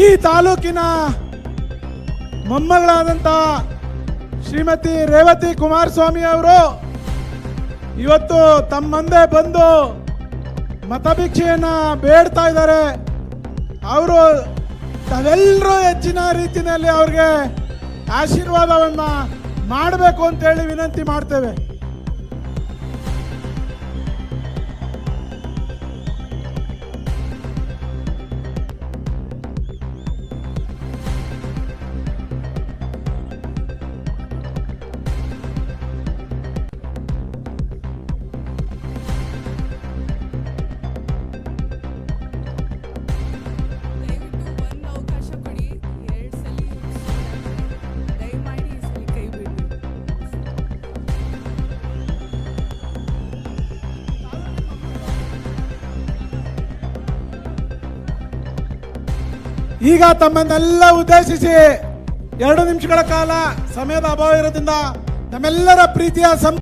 ಈ ತಾಲೂಕಿನ ಮೊಮ್ಮಗಳಾದಂಥ ಶ್ರೀಮತಿ ರೇವತಿ ಕುಮಾರಸ್ವಾಮಿ ಅವರು ಇವತ್ತು ತಮ್ಮಂದೆ ಮುಂದೆ ಬಂದು ಮತಭಿಕ್ಷೆಯನ್ನು ಬೇಡ್ತಾ ಇದ್ದಾರೆ. ಅವರು ತಾವೆಲ್ಲರೂ ಹೆಚ್ಚಿನ ರೀತಿಯಲ್ಲಿ ಅವ್ರಿಗೆ ಆಶೀರ್ವಾದವನ್ನು ಮಾಡಬೇಕು ಅಂತೇಳಿ ವಿನಂತಿ ಮಾಡ್ತೇವೆ. ಈಗ ತಮ್ಮನ್ನೆಲ್ಲ ಉದ್ದೇಶಿಸಿ ಎರಡು ನಿಮಿಷಗಳ ಕಾಲ ಸಮಯದ ಅಭಾವ ಇರೋದ್ರಿಂದ ನಮ್ಮೆಲ್ಲರ ಪ್ರೀತಿಯ ಸಂ